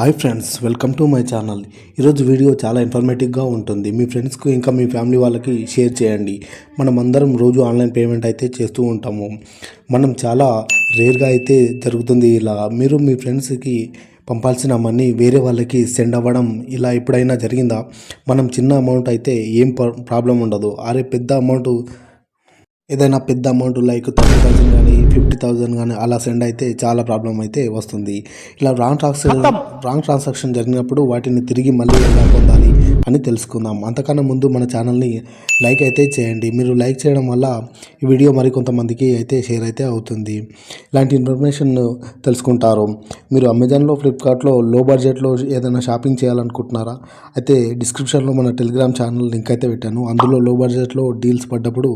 Hi friends welcome to my channel. ఈరోజు video చాలా ఇన్ఫర్మేటివ్గా ఉంటుంది. మీ ఫ్రెండ్స్కు ఇంకా మీ ఫ్యామిలీ వాళ్ళకి షేర్ చేయండి. మనం అందరం రోజు ఆన్లైన్ పేమెంట్ అయితే చేస్తూ ఉంటాము. మనం చాలా రేర్గా అయితే జరుగుతుంది ఇలా. మీరు మీ ఫ్రెండ్స్కి పంపాల్సిన మనీ వేరే వాళ్ళకి సెండ్ అవ్వడం ఇలా ఎప్పుడైనా జరిగిందా? మనం చిన్న అమౌంట్ అయితే ఏం ప్రాబ్లం ఉండదు. అరే పెద్ద అమౌంట్ ఏదైనా పెద్ద అమౌంట్ లైక్ థర్టీ థౌసండ్ కానీ ఫిఫ్టీ థౌసండ్ కానీ అలా సెండ్ అయితే చాలా ప్రాబ్లం అయితే వస్తుంది. ఇలా రాంగ్ ట్రాన్సాక్షన్ రాంగ్ ట్రాన్సాక్షన్ జరిగినప్పుడు వాటిని తిరిగి మళ్ళీ ఎలా పొందాలి అని తెలుసుకుందాం. అంతకన్నా ముందు మన ఛానల్ని లైక్ అయితే చేయండి. మీరు లైక్ చేయడం వల్ల ఈ వీడియో మరి కొంతమందికి అయితే షేర్ అయితే అవుతుంది. ఇలాంటి ఇన్ఫర్మేషన్ తెలుసుకుంటారు. మీరు అమెజాన్లో ఫ్లిప్కార్ట్లో లో బడ్జెట్లో ఏదైనా షాపింగ్ చేయాలనుకుంటున్నారా? అయితే డిస్క్రిప్షన్లో మన టెలిగ్రామ్ ఛానల్ లింక్ అయితే పెట్టాను. అందులో లో బడ్జెట్లో డీల్స్ పడ్డప్పుడు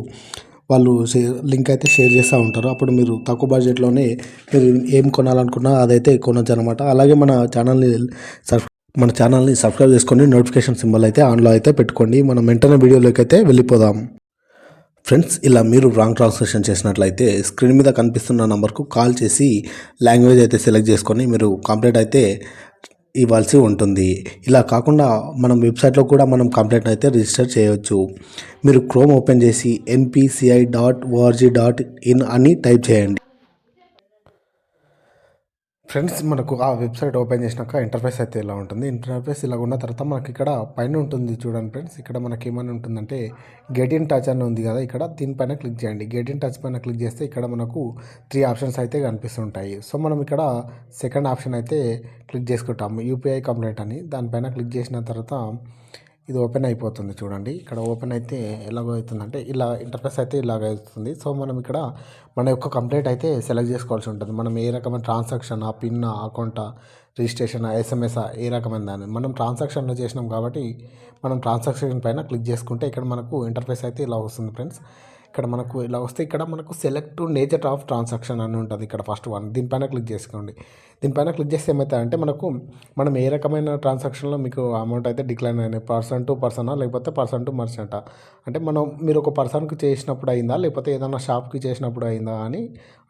వాళ్ళు షేర్ లింక్ అయితే షేర్ చేస్తూ ఉంటారు. అప్పుడు మీరు తక్కువ బడ్జెట్లోనే మీరు ఏం కొనాలనుకున్నా అదైతే కొనొచ్చు అనమాట అలాగే మన ఛానల్ని సబ్ మన ఛానల్ని సబ్స్క్రైబ్ చేసుకొని నోటిఫికేషన్ సింబల్ అయితే ఆన్లో అయితే పెట్టుకోండి. మనం వెంటనే వీడియోలోకి అయితే వెళ్ళిపోదాం. ఫ్రెండ్స్ ఇలా మీరు రాంగ్ ట్రాన్స్లేషన్ చేసినట్లయితే స్క్రీన్ మీద కనిపిస్తున్న నెంబర్కు కాల్ చేసి లాంగ్వేజ్ అయితే సెలెక్ట్ చేసుకొని మీరు కంప్లీట్ అయితే ఇవ్వాల్సి ఉంటుంది. ఇలా కాకుండా మనం వెబ్సైట్లో కూడా మనం కంప్లైంట్ అయితే రిజిస్టర్ చేయవచ్చు మీరు క్రోమ్ ఓపెన్ చేసి NPCI dot ORG dot in అని టైప్ చేయండి. ఫ్రెండ్స్ మనకు ఆ వెబ్సైట్ ఓపెన్ చేసినాక ఇంటర్ఫేస్ అయితే ఇలా ఉంటుంది. ఇంటర్ఫేస్ ఇలా ఉన్న తర్వాత మనకి ఇక్కడ పైన ఉంటుంది చూడండి ఫ్రెండ్స్. ఇక్కడ మనకి ఏమైనా ఉంటుందంటే గెట్ ఇన్ టచ్ అని ఉంది కదా ఇక్కడ దీనిపైన క్లిక్ చేయండి. గెట్ ఇన్ టచ్ పైన క్లిక్ చేస్తే ఇక్కడ మనకు త్రీ ఆప్షన్స్ అయితే కనిపిస్తుంటాయి. సో మనం ఇక్కడ సెకండ్ ఆప్షన్ అయితే క్లిక్ చేసుకుంటాము. యూపీఐ కంప్లైంట్ అని. దానిపైన క్లిక్ చేసిన తర్వాత ఇది ఓపెన్ అయిపోతుంది చూడండి. ఇక్కడ ఓపెన్ అయితే ఎలాగో అవుతుందంటే ఇలా ఇంటర్ఫేస్ అయితే ఇలాగ అవుతుంది. సో మనం ఇక్కడ మన యొక్క కంప్లైంట్ అయితే సెలెక్ట్ చేసుకోవాల్సి ఉంటుంది. మనం ఏ రకమైన ట్రాన్సాక్షన్ ఆ పిన్ అకౌంట్ రిజిస్ట్రేషన్ ఎస్ఎంఎస్ ఏ రకమైన దాన్ని మనం ట్రాన్సాక్షన్లో చేసినాం కాబట్టి మనం ట్రాన్సాక్షన్ పైన క్లిక్ చేసుకుంటే ఇక్కడ మనకు ఇంటర్ఫేస్ అయితే ఇలా వస్తుంది ఫ్రెండ్స్. ఇక్కడ మనకు ఇలా వస్తే ఇక్కడ మనకు సెలెక్ట్ నేచర్ ఆఫ్ ట్రాన్సాక్షన్ అని ఉంటుంది ఇక్కడ ఫస్ట్ వన్ దీనిపైన క్లిక్ చేసుకోండి. దీనిపైన క్లిక్ చేస్తే ఏమవుతాయంటే మనకు మనం ఏ రకమైన ట్రాన్సాక్షన్లో మీకు అమౌంట్ అయితే డిక్లైన్ అయినాయి? పర్సన్ టు పర్సనా లేకపోతే పర్సన్ టు మర్చెంటా అంటే మనం మీరు ఒక పర్సన్కి చేసినప్పుడు అయిందా? లేకపోతే ఏదైనా షాప్కి చేసినప్పుడు అయిందా అని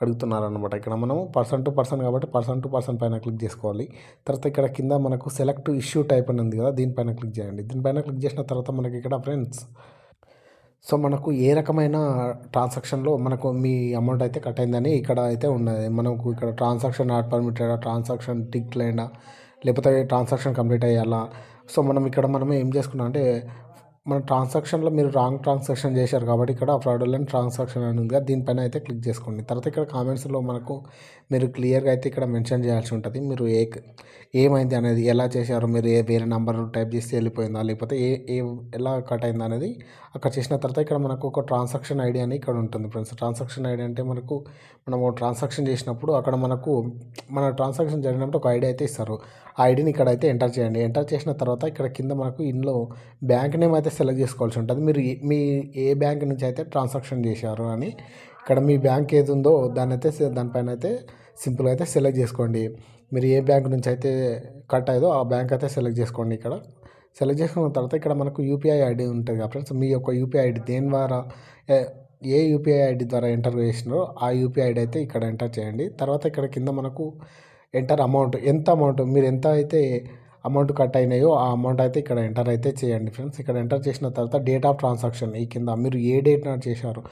అడుగుతున్నారు అనమాట ఇక్కడ మనం పర్సన్ టు పర్సన్ కాబట్టి పర్సన్ టు పర్సన్ పైన క్లిక్ చేసుకోవాలి. తర్వాత ఇక్కడ కింద మనకు సెలెక్ట్ ఇష్యూ టైప్ అని ఉంది కదా దీనిపైన క్లిక్ చేయండి. దీనిపైన క్లిక్ చేసిన తర్వాత మనకి ఇక్కడ ఫ్రెండ్స్ సో మనకు ఏ రకమైన ట్రాన్సాక్షన్లో మనకు మీ అమౌంట్ అయితే కట్ అయిందని ఇక్కడ అయితే ఉన్నది. మనకు ఇక్కడ ట్రాన్సాక్షన్ నాట్ పర్మిటెడా ట్రాన్సాక్షన్ టిక్లైనా లేకపోతే ట్రాన్సాక్షన్ కంప్లీట్ అయ్యాలా. సో మనం ఇక్కడ మనం ఏం చేసుకున్నాం అంటే మన ట్రాన్సాక్షన్లో మీరు రాంగ్ ట్రాన్సాక్షన్ చేశారు కాబట్టి ఇక్కడ ఫ్రాడులెంట్ ట్రాన్సాక్షన్ అని ఉంది దీనిపైన అయితే క్లిక్ చేసుకోండి. తర్వాత ఇక్కడ కామెంట్స్లో మనకు మీరు క్లియర్గా అయితే ఇక్కడ మెన్షన్ చేయాల్సి ఉంటుంది. మీరు ఏ ఏమైంది అనేది ఎలా చేశారు మీరు ఏ వేరే నెంబర్ టైప్ చేస్తే వెళ్ళిపోయిందా లేకపోతే ఏ ఏ ఎలా కట్ అయింది అనేది అక్కడ చేసిన తర్వాత ఇక్కడ మనకు ఒక ట్రాన్సాక్షన్ ఐడి అని ఇక్కడ ఉంటుంది ఫ్రెండ్స్. ట్రాన్సాక్షన్ ఐడి అంటే మనకు మనము ట్రాన్సాక్షన్ చేసినప్పుడు అక్కడ మనకు మన ట్రాన్సాక్షన్ జరిగినప్పుడు ఒక ఐడి అయితే ఇస్తారు. ఆ ఐడిని ఇక్కడ అయితే ఎంటర్ చేయండి. ఎంటర్ చేసిన తర్వాత ఇక్కడ కింద మనకు ఇందులో బ్యాంక్ నేమ్ అయితే సెలెక్ట్ చేసుకోవాల్సి ఉంటుంది. మీరు మీ ఏ బ్యాంక్ నుంచి అయితే ట్రాన్సాక్షన్ చేశారు అని ఇక్కడ మీ బ్యాంక్ ఏది ఉందో దాన్ని అయితే దానిపైన అయితే సింపుల్గా అయితే సెలెక్ట్ చేసుకోండి. మీరు ఏ బ్యాంక్ నుంచి అయితే కట్ అయ్యేదో ఆ బ్యాంక్ అయితే సెలెక్ట్ చేసుకోండి ఇక్కడ. సెలెక్ట్ చేసుకున్న తర్వాత ఇక్కడ మనకు యూపీఐ ఐడి ఉంటుంది కదా ఫ్రెండ్స్ మీ యొక్క యూపీఐ ఐడి దేని ద్వారా ఏ యూపీఐ ఐడి ద్వారా ఎంటర్ చేసినారో ఆ యూపీఐ ఐడి అయితే ఇక్కడ ఎంటర్ చేయండి. తర్వాత ఇక్కడ కింద మనకు ఎంటర్ అమౌంట్ ఎంత అమౌంట్ మీరు ఎంత అయితే అమౌంట్ కట్ అయినాయో ఆ అమౌంట్ అయితే ఇక్కడ ఎంటర్ అయితే చేయండి ఫ్రెండ్స్. ఇక్కడ ఎంటర్ చేసిన తర్వాత డేట్ ఆఫ్ ట్రాన్సాక్షన్ ఈ కింద మీరు ఏ డేట్ నాట్ చేశారో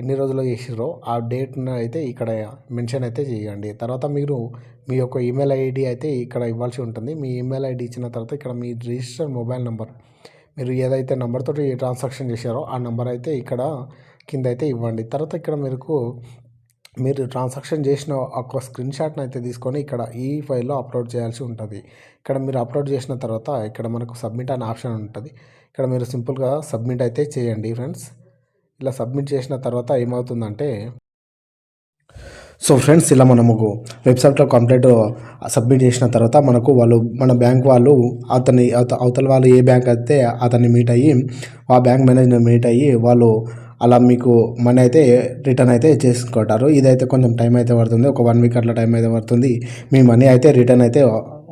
ఎన్ని రోజుల్లో చేసిరో ఆ డేట్ను అయితే ఇక్కడ మెన్షన్ అయితే చేయండి. తర్వాత మీరు మీ యొక్క ఈమెయిల్ ఐడి అయితే ఇక్కడ ఇవ్వాల్సి ఉంటుంది. మీ ఈమెయిల్ ఐడి ఇచ్చిన తర్వాత ఇక్కడ మీ రిజిస్టర్ మొబైల్ నెంబర్ మీరు ఏదైతే నెంబర్తో ట్రాన్సాక్షన్ చేశారో ఆ నెంబర్ అయితే ఇక్కడ కింద అయితే ఇవ్వండి. తర్వాత ఇక్కడ మీకు మీరు ట్రాన్సాక్షన్ చేసిన ఒక స్క్రీన్ షాట్ని అయితే తీసుకొని ఇక్కడ ఈ ఫైల్లో అప్లోడ్ చేయాల్సి ఉంటుంది. ఇక్కడ మీరు అప్లోడ్ చేసిన తర్వాత ఇక్కడ మనకు సబ్మిట్ అనే ఆప్షన్ ఉంటుంది. ఇక్కడ మీరు సింపుల్గా సబ్మిట్ అయితే చేయండి ఫ్రెండ్స్. ఇలా సబ్మిట్ చేసిన తర్వాత ఏమవుతుందంటే సో ఫ్రెండ్స్ ఇలా మనము వెబ్సైట్లో కంప్లైంట్ సబ్మిట్ చేసిన తర్వాత మనకు వాళ్ళు మన బ్యాంక్ వాళ్ళు అతని అవతల వాళ్ళు ఏ బ్యాంక్ అయితే అతన్ని మీట్ అయ్యి ఆ బ్యాంక్ మేనేజర్ మీట్ అయ్యి వాళ్ళు అలా మీకు మనీ అయితే రిటర్న్ అయితే చేసుకుంటారు. ఇదైతే కొంచెం టైం అయితే పడుతుంది. ఒక వన్ వీక్ అట్లా టైం అయితే పడుతుంది. మీ మనీ అయితే రిటర్న్ అయితే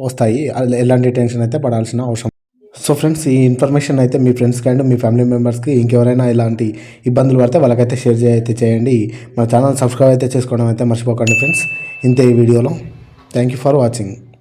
వస్తాయి. ఎలాంటి టెన్షన్ అయితే పడాల్సిన అవసరం సో ఫ్రెండ్స్ ఈ ఇన్ఫర్మేషన్ అయితే మీ ఫ్రెండ్స్కి అండ్ మీ ఫ్యామిలీ మెంబర్స్కి ఇంకెవరైనా ఇలాంటి ఇబ్బందులు పడితే వాళ్ళకైతే షేర్ అయితే చేయండి. మన ఛానల్ సబ్స్క్రైబ్ అయితే చేసుకోవడం అయితే మర్చిపోకండి ఫ్రెండ్స్ ఇంతే ఈ వీడియోలో థ్యాంక్ యూ ఫర్ వాచింగ్